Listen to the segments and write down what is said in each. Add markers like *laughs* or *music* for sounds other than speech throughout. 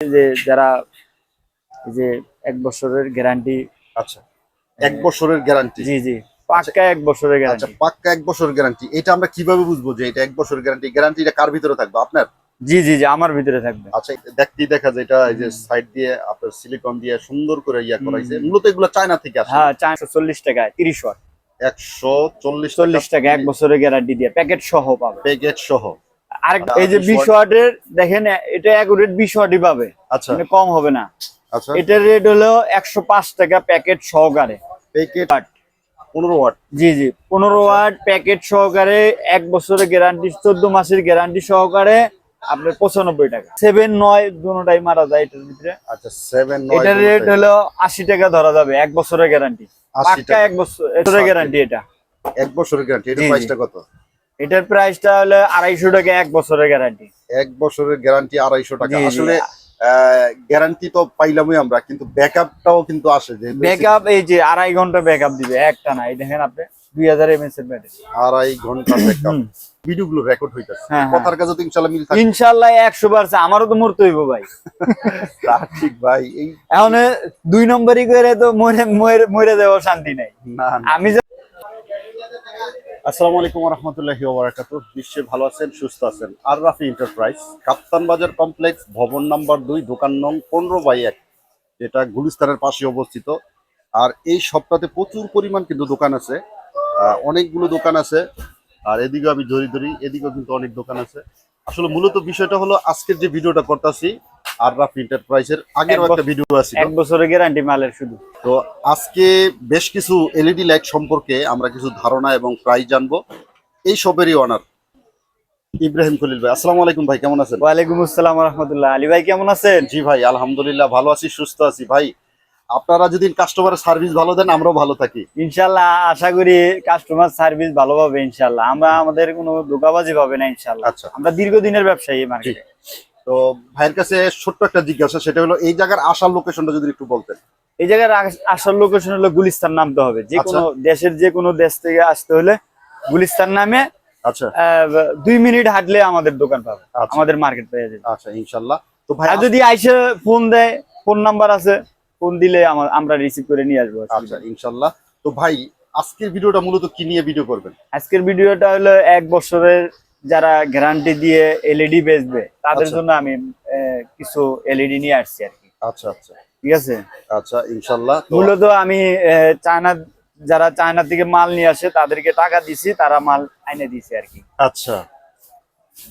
যে যারা এই যে এক বছরের গ্যারান্টি আচ্ছা এক বছরের গ্যারান্টি জি জি পাক্কা এক বছরের আচ্ছা গ্যারান্টি পাক্কা এক বছরের গ্যারান্টি এটা আমরা কীভাবে বুঝব যে এটা এক বছরের গ্যারান্টি গ্যারান্টিটা কার ভিতরে থাকবে? আপনার? জি জি জি আমার ভিতরে থাকবে। আচ্ছা দেখতেই দেখা যায় এটা এই যে সাইড দিয়ে আপনার সিলিকন দিয়ে সুন্দর করে ইয়া করাইছে মূলত এগুলো চায়না থেকে আসে। হ্যাঁ চারশো চল্লিশ টাকায় তিরিশ ওয়াট। একশো চল্লিশ চল্লিশ টাকা এক বছরের গ্যারান্টি দিয়ে প্যাকেট সহ পাবে। প্যাকেট সহ। আর আচ্ছা, এই যে 20 বিশ ওয়াটের দেখেন এটা অ্যাকুরেট বিশ ওয়াটই পাবে। আচ্ছা। মানে কম হবে না। আচ্ছা। এটার রেট হলো একশো পাঁচ টাকা প্যাকেট সহকারে। Packet watt. জি জি। পনেরো ওয়াট প্যাকেট সহকারে এক বছরের গ্যারান্টি চোদ্দ মাসের গ্যারান্টি সহকারে আপনার পঁচানব্বই টাকা। সেভেন নয় দুটাই মারা যায় এটার ভিতরে। আচ্ছা এটার রেট হলো আশি টাকা ধরা যাবে এক বছরের গ্যারান্টি আশি পাক্কা টাকা। এক বছরের গ্যারান্টি এটা। এক বছরের গ্যারান্টি। প্রাইসটা কত? এটার প্রাইসটা হলো আড়াইশো টাকা এক বছরের গ্যারান্টি এক বছরের গ্যারান্টি আড়াইশো টাকা। আসলে গ্যারান্টি তো পাইলামই আমরা কিন্তু ব্যাকআপটাও কিন্তু আসে যে ব্যাকআপ এই যে আড়াই ঘণ্টা ব্যাকআপ দিবে একটা না এই দেখেন আপনি দুই হাজার এমএস এর ব্যাটারি আড়াই ঘণ্টা ব্যাকআপ ভিডিওগুলো রেকর্ড হইতাছে। হ্যাঁ, হ্যাঁ। কথার কাছে তো ইনশাআল্লাহ মিল থাকে। ইনশাল্লাহ একশো পারছে আমারও তো মরতে হইব ভাই। তা ঠিক ভাই এই এখন দুই নম্বরই করে তো মরে মরে- শান্তি নাই। আমি আসসালামু আলাইকুম রহমতুল্লাহি ওবরাকাত বিশ্বে ভালো আছেন, সুস্থ আছেন। আর রাফি এন্টারপ্রাইজ কাপ্তান বাজার কমপ্লেক্স ভবন নাম্বার দুই, দোকান নং পনেরো বাই এক, যেটা গুলিস্তানের পাশে অবস্থিত। আর এই সপ্তাহে প্রচুর পরিমাণ কিন্তু দোকান আছে। অনেকগুলো দোকান আছে। আর এদিকেও আমি ধরি ধরি, এদিকেও কিন্তু অনেক দোকান আছে। আসলে মূলত বিষয়টা হলো, আজকের যে ভিডিওটা করতেছি আর রাফি এন্টারপ্রাইজের আগের একটা ভিডিও আছে। এক বছরের গ্যারান্টি মালের শুধু। তো আজকে বেশ কিছু এলইডি লাইট সম্পর্কে আমরা কিছু ধারণা এবং প্রাইস জানব। এই সবেরই অনার ইব্রাহিম খলিল ভাই। আসসালামু আলাইকুম ভাই কেমন আছেন? ওয়ালাইকুম আসসালাম রহমতুল্লাহ। আলী ভাই কেমন আছেন? জি ভাই আলহামদুলিল্লাহ ভালো আছি সুস্থ আছি। ভাই আপনারা যদি কাস্টমারের সার্ভিস ভালো দেন আমরাও ভালো থাকি। ইনশাল্লাহ আশা করি কাস্টমার সার্ভিস ভালো পাবে ইনশাল্লাহ আমরা আমাদের কোনো ধোকাবাজি পাবে না ইনশাল্লাহ আচ্ছা। আমরা দীর্ঘদিনের ব্যবসায়ী মার্কেটে তো ভাইয়ের কাছে ছোট্ট একটা জিজ্ঞাসা সেটা হলো এই জায়গার আসার লোকেশনটা যদি একটু বলতেন। এই জায়গার আস- আসল লোকেশন হলো গুলিস্তান নামতে হবে। যে কোনো দেশের যে কোনো দেশ থেকে আসতে হলে গুলিস্তান নামে আচ্ছা। দুই মিনিট হাঁটলে আমাদের দোকান পাবে আচ্ছা। আমাদের মার্কেট পেয়ে যাবে। আচ্ছা ইনশাল্লাহ। তো ভাই আর যদি আইসে ফোন দেয় ফোন নাম্বার আছে ফোন দিলে আমরা রিসিভ করে নিয়ে আসব। আচ্ছা ইনশাল্লাহ। তো ভাই আজকের ভিডিওটা মূলত কি নিয়ে ভিডিও করবেন? আজকের ভিডিওটা হলো এক বছরের যারা গ্যারান্টি দিয়ে এলইডি বেচবে তাদের আচ্ছা। জন্য আমি কিছু এলইডি নিয়ে আসছি আর কি। আচ্ছা আচ্ছা। ঠিক আছে? আচ্ছা ইনশাল্লাহ। মূলত আমি চায়না যারা চায়না থেকে মাল নিয়ে আসে তাদেরকে টাকা দিছি তারা মাল আইনে দিছে আর কি। আচ্ছা।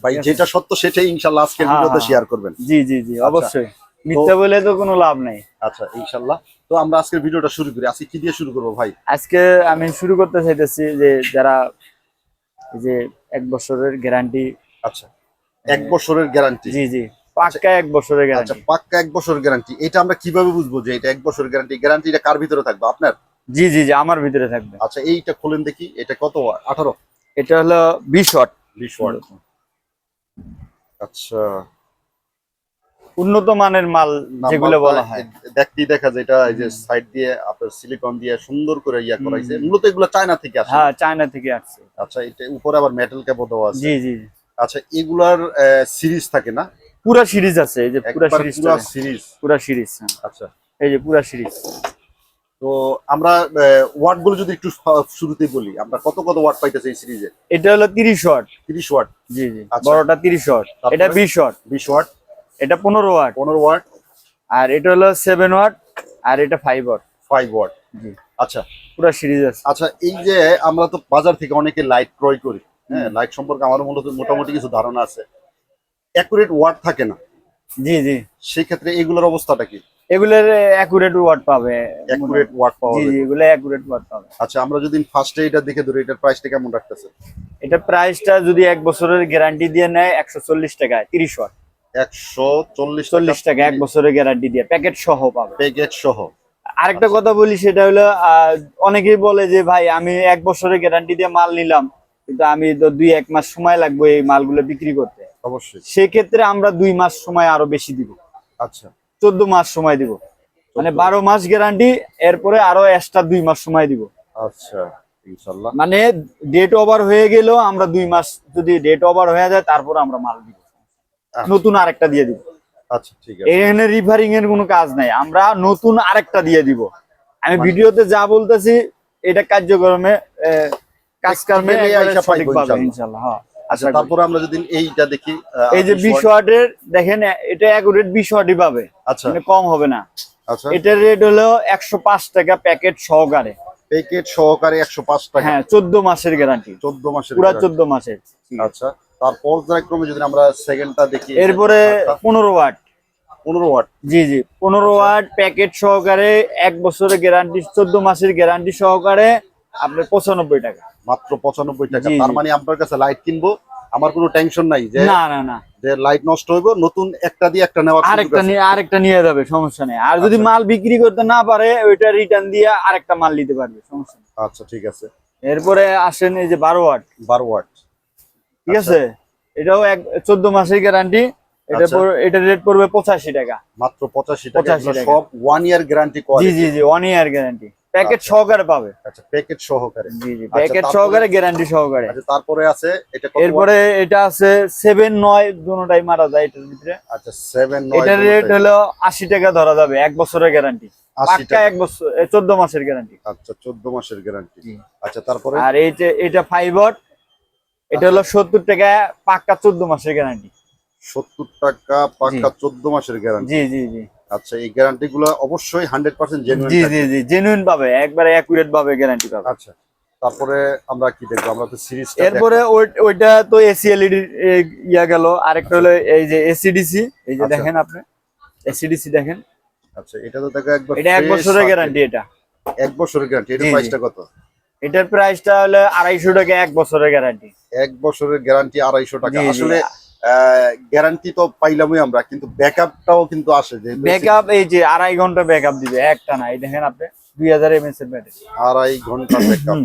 ভাই যেটা সত্য সেটাই ইনশাল্লাহ আজকের হ্যাঁ, ভিডিওতে হ্যাঁ। শেয়ার করবেন। জি জি জি অবশ্যই। মিথ্যা বলে তো কোনো লাভ নাই। আচ্ছা ইনশাল্লাহ। তো আমরা আজকের ভিডিওটা শুরু করি। আজকে কি দিয়ে শুরু করব ভাই? আজকে আমি শুরু করতে চাইতেছি যে যারা এই যে এক বছরের গ্যারান্টি আচ্ছা এক বছরের গ্যারান্টি জি জি। পাক্কা এক বছরের আচ্ছা গ্যারান্টি পাক্কা এক বছরের গ্যারান্টি এটা আমরা কীভাবে বুঝব যে এটা এক বছরের গ্যারান্টি গ্যারান্টিটা কার ভিতরে থাকবে? আপনার? জি জি জি আমার ভিতরে থাকবে। আচ্ছা এইটা খুলেন দেখি। এটা কত? আঠারো? এটা হলো বিশ ওয়াট। বিশ ওয়াট। আচ্ছা। উন্নত মানের মাল যেগুলো বলা হয়। দেখতেই দেখা যায় এটা এই যে সাইড দিয়ে আপনার সিলিকন দিয়ে সুন্দর করে ইয়া করাইছে। মূলত এগুলো চায়না থেকে আসে। হ্যাঁ চায়না থেকে আসছে। আচ্ছা এটা উপরে আবার মেটাল ক্যাপও দেওয়া আছে। জি জি। আচ্ছা এগুলার সিরিজ থাকে না? পুরা সিরিজ আছে এই যে পুরা সিরিজ পুরা সিরিজ পুরা সিরিজ আচ্ছা। এই যে পুরা সিরিজ তো আমরা ওয়াটগুলো যদি একটু শ- শুরুতেই বলি আমরা কত কত ওয়াট পাইতেছি এই সিরিজে এটা হলো তিরিশ ওয়াট তিরিশ ওয়াট জি জি। আচ্ছা। বড়টা তিরিশ ওয়াট এটা বিশ ওয়াট বিশ ওয়াট এটা পনেরো ওয়াট। পনেরো ওয়াট। আর এটা হলো সেভেন ওয়াট আর এটা ফাইভ ওয়াট। Five watt. জি। আচ্ছা। পুরা সিরিজ আছে। আচ্ছা এই যে আমরা তো বাজার থেকে অনেকে লাইট ক্রয় করি হ্যাঁ? লাইট সম্পর্কে আমার মূলত মোটামুটি কিছু ধারণা আছে। অ্যাকুরেট ওয়াট থাকে না। জি জি। সেই ক্ষেত্রে এগুলোর অবস্থাটা কি? এগুলোর অ্যাকুরেট ওয়াট পাবে। অ্যাকুরেট ওয়াট পাবে জি এগুলো অ্যাকুরেট ওয়াট পাবে। আচ্ছা আমরা যদি ফার্স্টে এটা দেখে ধরি এটার প্রাইসটা কেমন রাখতেছে? এটা প্রাইসটা যদি এক বছরের গ্যারান্টি দিয়ে নেয় একশো চল্লিশ টাকায় তিরিশ ওয়াট একশো চল্লিশ চল্লিশ টাকা এক বছরের গ্যারান্টি দিয়ে প্যাকেট সহ পাবে। প্যাকেট সহ। আরেকটা কথা বলি সেটা হলো অনেকেই বলে যে ভাই আমি এক বছরের গ্যারান্টি দিয়ে মাল নিলাম কিন্তু আমি তো দুই এক মাস সময় লাগবে এই মালগুলো বিক্রি করতে। অবশ্যই। সেক্ষেত্রে আমরা দুই মাস সময় আরও বেশি দিব। আচ্ছা। চোদ্দ মাস সময় দিব। মানে বারো মাস গ্যারান্টি এরপরে আরও এক্সট্রা দুই মাস সময় দিব। আচ্ছা মানে ডেট ওভার হয়ে গেলেও আমরা দুই মাস যদি ডেট ওভার হয়ে যায় তারপর আমরা মাল দিব। আচ্ছা। নতুন আরেকটা দিয়ে দিব। আচ্ছা ঠিক আছে। এখানে রিফারিং এর কোনো কাজ নাই। আমরা নতুন আরেকটা দিয়ে দিব। আমি ভিডিওতে যা বলতেছি এটা কার্যক্রমে কাজকর্মে হ্যাঁ। আচ্ছা তারপরে আমরা যদি এইটা দেখি এই যে ওয়াটের দেখেন এটা অ্যাকুরেট বিশ ওয়াটই পাবে। আচ্ছা। মানে কম হবে না। আচ্ছা। এটার রেট হলো একশো পাঁচ টাকা প্যাকেট সহকারে। প্যাকেট সহকারে একশো পাঁচ টাকা। হ্যাঁ চোদ্দ মাসের গ্যারান্টি চোদ্দ মাসের পুরা guarantee। চোদ্দ মাসের। আচ্ছা। তারপর ক্রমে যদি আমরা সেকেন্ডটা দেখি এরপরে পনেরো ওয়াট। পনেরো ওয়াট। জি জি। পনেরো ওয়াট প্যাকেট সহকারে এক বছরের গ্যারান্টি চোদ্দ মাসের গ্যারান্টি সহকারে আপনার পঁচানব্বই টাকা। মাত্র পঁচানব্বই টাকা। তার মানে আপনার কাছে লাইট কিনবো আমার কোনো টেনশন নাই যে না না না। যে লাইট নষ্ট হইব নতুন একটা দিয়ে একটা সুযোগ আরেকটা নিয়ে আরেকটা নিয়ে যাবে সমস্যা নেই। আর যদি আচ্ছা। মাল বিক্রি করতে না পারে ওইটা রিটার্ন দিয়ে আরেকটা মাল নিতে পারবে সমস্যা নেই। আচ্ছা ঠিক আছে। এরপরে আসেন এই যে বারো ওয়াট। বারো ওয়াট। ঠিক আছে? এটাও এক চোদ্দ মাসের গ্যারান্টি এটা আচ্ছা। এটা রেট পড়বে পঁচাশি টাকা। মাত্র পঁচাশি টাকা। 85 এগুলো টাকা। সব ওয়ান ইয়ার গ্যারান্টি জি জি জি ওয়ান ইয়ার গ্যারান্টি প্যাকেট আচ্ছা। সহকারে পাবে। আচ্ছা প্যাকেট সহকারে। জি জি আচ্ছা, প্যাকেট সহকারে গ্যারান্টি সহকারে। আচ্ছা তারপরে আছে এটা এরপরে এটা আছে মারা যায় এটার ভিতরে? আচ্ছা এটার রেট হলো আশি টাকা ধরা যাবে এক বছরের গ্যারান্টি পাক্কা এক বছর চোদ্দ মাসের গ্যারান্টি আচ্ছা চোদ্দ মাসের গ্যারান্টি আচ্ছা তারপরে? আর এইটা এটা ফাইভ এটা হলো সত্তর টাকা পাক্কা চোদ্দ মাসের গ্যারান্টি সত্তর টাকা পাক্কা চোদ্দ মাসের গ্যারান্টি জি জি জি। আচ্ছা এই গ্যারান্টি গুলো অবশ্যই হান্ড্রেড পার্সেন্ট জেনুইন জি জি জি জেনুইন পাবে একবারে অ্যাকুরেট পাবে গ্যারান্টি পাবে। আচ্ছা তারপরে আমরা কি দেখব? আমরা তো সিরিজ এরপরে ওইটা তো এসি এলইডি ইয়া গেল আরেকটা হলো এই যে এসিডিসি এই যে আচ্ছা। দেখেন আপনি এসিডিসি দেখেন। আচ্ছা এটা তো দেখো একবার এটা এক বছরের গ্যারান্টি এটা। এক বছরের গ্যারান্টি এটার। প্রাইসটা কত? এটার প্রাইসটা হলো আড়াইশো টাকা এক বছরের গ্যারান্টি এক বছরের গ্যারান্টি আড়াইশো টাকা। আসলে গ্যারান্টি তো পাইলামই আমরা কিন্তু ব্যাকআপটাও কিন্তু আসে যে ব্যাকআপ এই যে আড়াই ঘণ্টা ব্যাকআপ দিবে একটা না এই দেখেন আপনি দুই হাজার এমএস এর ব্যাটারি আড়াই ঘণ্টা *coughs* ব্যাকআপ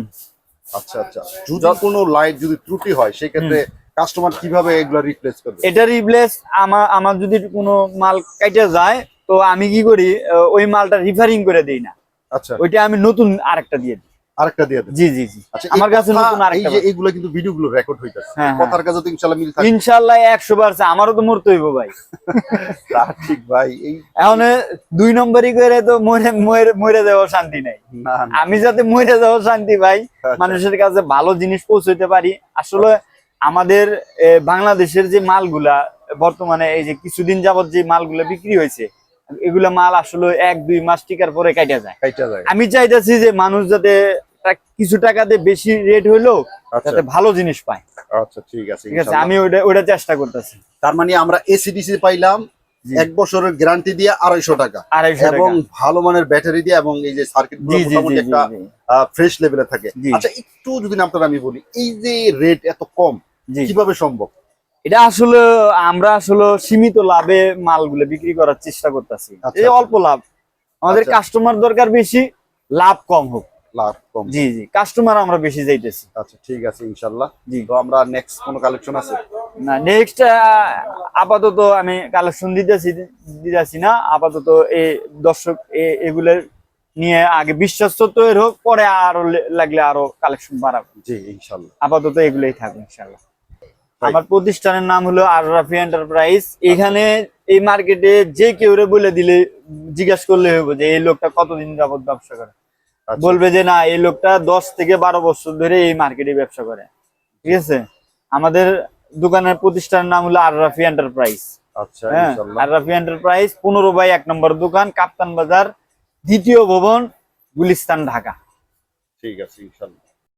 আচ্ছা আচ্ছা। যদি কোনো লাইট যদি ত্রুটি হয় সেক্ষেত্রে কাস্টমার কীভাবে এগুলো রিপ্লেস করবে? এটা রিপ্লেস আমার আমার যদি কোনো মাল কাইটে যায় তো আমি কি করি ওই মালটা রিফারিং করে দিই না। আচ্ছা। ওইটা আমি নতুন আরেকটা দিয়ে দিই। আরেকটা দিয়ে দেন। জি জি জি। আমার কাছে কথা- নতুন এই যে এইগুলো কিন্তু ভিডিও রেকর্ড হইতাছে। হ্যাঁ, কথার কাছে তো ইনশাআল্লাহ মিল থাকে ইনশাল্লাহ একশো পারছে আমারও তো মরতে হইব ভাই। *laughs* তা ঠিক ভাই এই এখন দুই নম্বরই করে তো মরে মরে- মরে যাওয়ার শান্তি নাই। না না। আমি যাতে মরে যাওয়ার শান্তি ভাই আচ্ছা। মানুষের কাছে ভালো জিনিস পৌঁছতে পারি। আসলে আমাদের বাংলাদেশের যে মালগুলা বর্তমানে এই যে কিছুদিন যাবত যে মালগুলা বিক্রি হয়েছে এগুলা মাল আসলে এক দুই মাস টিকার পরে কাটা যায়। আমি চাইতেছি যে মানুষ যাতে টা- টাকা দিয়ে বেশি রেট হইলেও আচ্ছা। যাতে ভালো জিনিস পায়। আচ্ছা ঠিক আছে ঠিক আছে আমি ওইটা ওইটা চেষ্টা করতেছি। তার মানে আমরা এসিডিসি পাইলাম এক বছরের গ্যারান্টি দিয়ে আড়াইশো টাকা। এবং ভালো মানের ব্যাটারি দিয়ে এবং এই যে সার্কিট জি জি জি মোটামুটি একটা ফ্রেশ লেভেলে থাকে। আচ্ছা একটু যদি আপনার আমি বলি এই যে রেট এত কম কীভাবে সম্ভব? এটা আসলে আমরা আসলে সীমিত লাভে মালগুলো বিক্রি করার চেষ্টা করতেছি। আচ্ছা, এই। অল্প লাভ। আমাদের। কাস্টমার দরকার বেশি লাভ কম হোক। লাভ কম। জি জি। কাস্টমার আমরা বেশি যাইতেছি। আচ্ছা ঠিক আছে ইনশাল্লাহ। জি। তো আমরা নেক্সট কোনো কালেকশন আছে? না নেক্সট আপাতত আমি কালেকশন দিতেছি দিতেছি না। আপাতত এই দর্শক এগুলোর নিয়ে আগে বিশ্বাস তৈরি হোক পরে আরও লাগলে আরও কালেকশন বাড়াবো। জি ইনশাল্লাহ। আপাতত এগুলোই থাকবে ইনশাল্লাহ। আমার প্রতিষ্ঠানের নাম হলো আররাফি এন্টারপ্রাইজ এখানে এই মার্কেটে যে কেউ বলে দিলে জিজ্ঞাসা করলে হবে যে এই লোকটা কতদিন যাবত ব্যবসা করে? বলবে যে না এই লোকটা দশ থেকে বারো বছর ধরে এই মার্কেটে ব্যবসা করে। ঠিক আছে? আমাদের দোকানের প্রতিষ্ঠানের নাম হলো আররাফি এন্টারপ্রাইজ। আচ্ছা হ্যাঁ আররাফি এন্টারপ্রাইজ পনেরো বাই এক নম্বর দোকান কাপ্তান বাজার দ্বিতীয় ভবন গুলিস্তান ঢাকা। ঠিক আছে ইনশাল্লাহ।